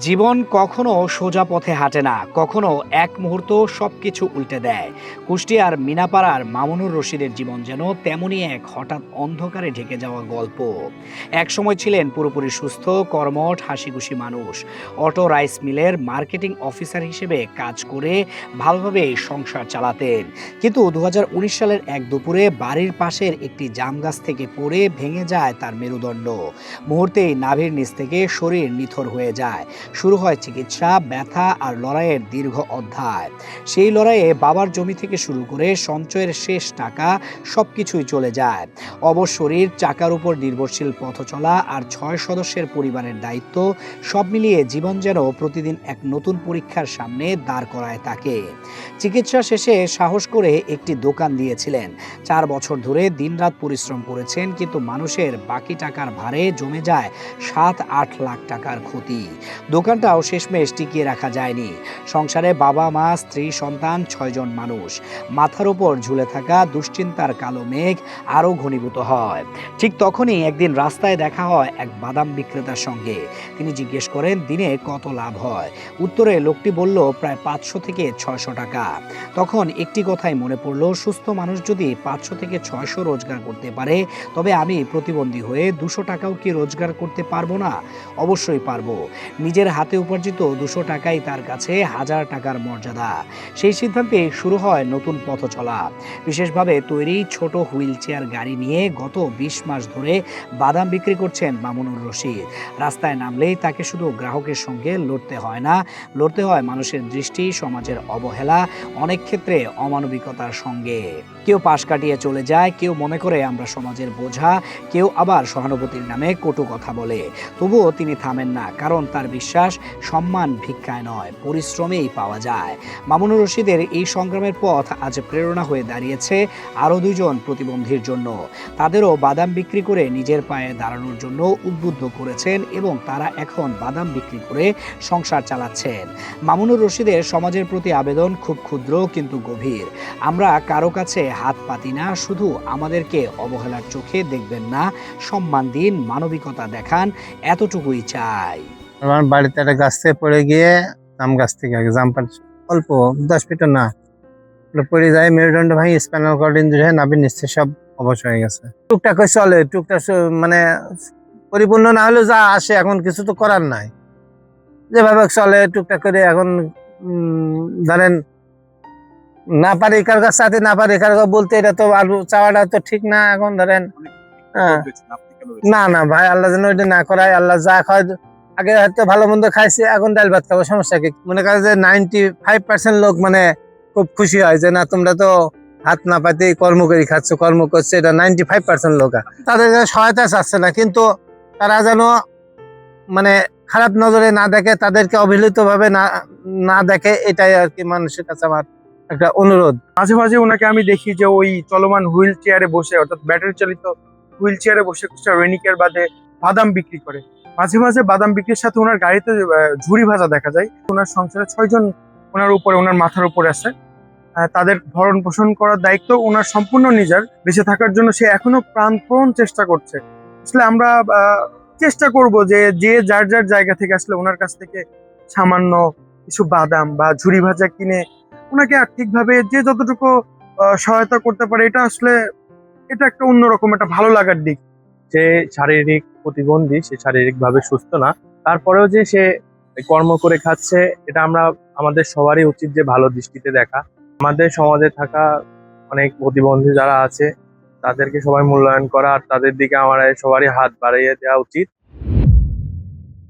জীবন কখনো সোজা পথে হাঁটে না, কখনো এক মুহূর্ত সবকিছু উল্টে দেয়। কুষ্টিয়ার মিনাপাড়ার মামুনুর রশিদের জীবন যেন তেমনই এক হঠাৎ অন্ধকারে ঢেকে যাওয়া গল্প। এক সময় ছিলেন পুরোপুরি সুস্থ, কর্মঠ, হাসিখুশি মানুষ। অটো রাইস মিলের মার্কেটিং অফিসার হিসেবে কাজ করে ভালোভাবে সংসার চালাতেন। কিন্তু দু হাজার উনিশ সালের এক দুপুরে বাড়ির পাশের একটি জাম গাছ থেকে পড়ে ভেঙে যায় তার মেরুদণ্ড। মুহূর্তেই নাভির নিচ থেকে শরীর নিথর হয়ে যায়। শুরু হয় চিকিৎসা, ব্যথা আর লড়াইয়ের দীর্ঘ অধ্যায়। সেই লড়াইয়ে বাবার জমি থেকে শুরু করে সঞ্চয়ের শেষ টাকা সবকিছুই চলে যায়। অবশ শরীর, চাকার উপর নির্ভরশীল পথ চলা আর ছয় সদস্যের পরিবারের দায়িত্ব সব মিলিয়ে জীবন যেন প্রতিদিন এক নতুন পরীক্ষার সামনে দাঁড় করায় তাকে। চিকিৎসা শেষে সাহস করে একটি দোকান দিয়েছিলেন। চার বছর ধরে দিনরাত পরিশ্রম করেছেন, কিন্তু মানুষের বাকি টাকার ভারে জমে যায় সাত আট লাখ টাকার ক্ষতি। দোকানটাও শেষমেশ টিকিয়ে রাখা যায়নি। সংসারে বাবা, মা, স্ত্রী, সন্তান ছয়জন মানুষ। মাথার উপর ঝুলে থাকা দুশ্চিন্তার কালো মেঘ আরও ঘনীভূত হয়। ঠিক তখনই একদিন রাস্তায় দেখা হয় এক বাদাম বিক্রেতার সঙ্গে। তিনি জিজ্ঞেস করেন, দিনে কত লাভ হয়? উত্তরে লোকটি বলল, প্রায় পাঁচশো থেকে ছয়শো টাকা। তখন একটি কথাই মনে পড়ল, সুস্থ মানুষ যদি পাঁচশো থেকে ছয়শো রোজগার করতে পারে, তবে আমি প্রতিবন্ধী হয়ে দুশো টাকাও কি রোজগার করতে পারব না? অবশ্যই পারব। নিজের হাতে উপার্জিত দুশো টাকাই তার কাছে হাজার টাকার মর্যাদা। সেই সিদ্ধান্তে শুরু হয় নতুন পথ চলা। বিশেষভাবে তৈরি ছোট হুইল চেয়ার গাড়ি নিয়ে গত বিশ মাস ধরে বাদাম বিক্রি করছেন মামুনুর রশিদ। রাস্তায় নামলেই তাকে শুধু গ্রাহকের সঙ্গে লড়তে হয় না, লড়তে হয় মানুষের দৃষ্টি, সমাজের অবহেলা, অনেক ক্ষেত্রে অমানবিকতার সঙ্গে। কেউ পাশ কাটিয়ে চলে যায়, কেউ মনে করে আমরা সমাজের বোঝা, কেউ আবার সহানুভূতির নামে কটু কথা বলে। তবুও তিনি থামেন না, কারণ তার বিশ্বাস সম্মান ভিক্ষায় নয়, পরিশ্রমেই পাওয়া যায়। মামুনুর রশিদের এই সংগ্রামের পথ আজ প্রেরণা হয়ে দাঁড়িয়েছে আরও দুজন প্রতিবন্ধীর জন্য। তাদেরও বাদাম বিক্রি করে নিজের পায়ে দাঁড়ানোর জন্য উদ্বুদ্ধ করেছেন এবং তারা এখন বাদাম বিক্রি করে সংসার চালাচ্ছেন। মামুনুর রশিদের সমাজের প্রতি আবেদন খুব ক্ষুদ্র কিন্তু গভীর। আমরা কারও কাছে হাত পাতি না, শুধু আমাদেরকে অবহেলার চোখে দেখবেন না, সম্মান দিন, মানবিকতা দেখান, এতটুকুই চাই। আমার বাড়িতে একটা গাছ থেকে পড়ে গিয়ে জাম গাছ থেকে আগে জাম পাট অল্প দশ ফিটও না। পড়ে যায় মেরুদণ্ড ভাঙি স্পাইনাল কর্ড ইঞ্জুরি হয়ে নিশ্চয় সব অবশ হয়ে গেছে। টুকটাক চলে টুকটাক মানে পরিপূর্ণ না হলেও যা আসে এখন কিছু তো করার নাই। যেভাবে চলে টুকটাক করে এখন উম, ধরেন না পারি কার কাছে সাথে না পারি কার বলতে এটা তো আর চাওয়াটা তো ঠিক না এখন ধরেন হ্যাঁ। না না ভাই আল্লাহ যেন ওইটা না করায় আল্লাহ যা খায় আগে হয়তো ভালো মন্দ খাইছে, এখন ডাল ভাত খাব, সমস্যা কি? মনে করে যে নাইনটি ফাইভ পার্সেন্ট লোক মানে খুব খুশি হয় যে, না, তোমরা তো হাত না পাতে কর্ম করে খাচ্ছ, কর্ম করছে, এটা নাইনটি ফাইভ পার্সেন্ট লোক। তাদের সহায়তা চাচ্ছে না, কিন্তু তারা যেন মানে খারাপ নজরে না দেখে, তাদেরকে অবহেলিত ভাবে না না দেখে, এটাই আর কি মানুষের কাছে আমার একটা অনুরোধ। মাঝে মাঝে ওনাকে আমি দেখি যে, ওই চলমান হুইল চেয়ারে বসে, অর্থাৎ ব্যাটারি চালিত হুইল চেয়ারে বসে রেনিকের বাদে বাদাম বিক্রি করে। মাঝে মাঝে বাদাম বিক্রির সাথে ওনার গাড়িতে ঝুড়ি ভাজা দেখা যায়। ওনার সংসারে ছয়জন ওনার উপরে, ওনার মাথার উপরে আছে। তাদের ভরণ পোষণ করার দায়িত্ব ওনার সম্পূর্ণ নিজের। বেঁচে থাকার জন্য সে এখনও প্রাণপণ চেষ্টা করছে। আসলে আমরা চেষ্টা করব যে যে যার যার জায়গা থেকে আসলে ওনার কাছ থেকে সামান্য কিছু বাদাম বা ঝুড়ি ভাজা কিনে ওনাকে আর্থিকভাবে যে যতটুকু সহায়তা করতে পারে, এটা আসলে, এটা একটা অন্যরকম একটা ভালো লাগার দিক। যে শারীরিক প্রতিবন্ধী, সে শারীরিক ভাবে সুস্থ না। তারপরেও যে সে কর্ম করে খাচ্ছে, এটা আমরা, আমাদের সবারই উচিত যে ভালো দৃষ্টিতে দেখা। আমাদের সমাজে থাকা অনেক প্রতিবন্ধী যারা আছে, তাদেরকে সবাই মূল্যায়ন করা আর তাদের দিকে আমার সবারই হাত বাড়িয়ে দেওয়া উচিত।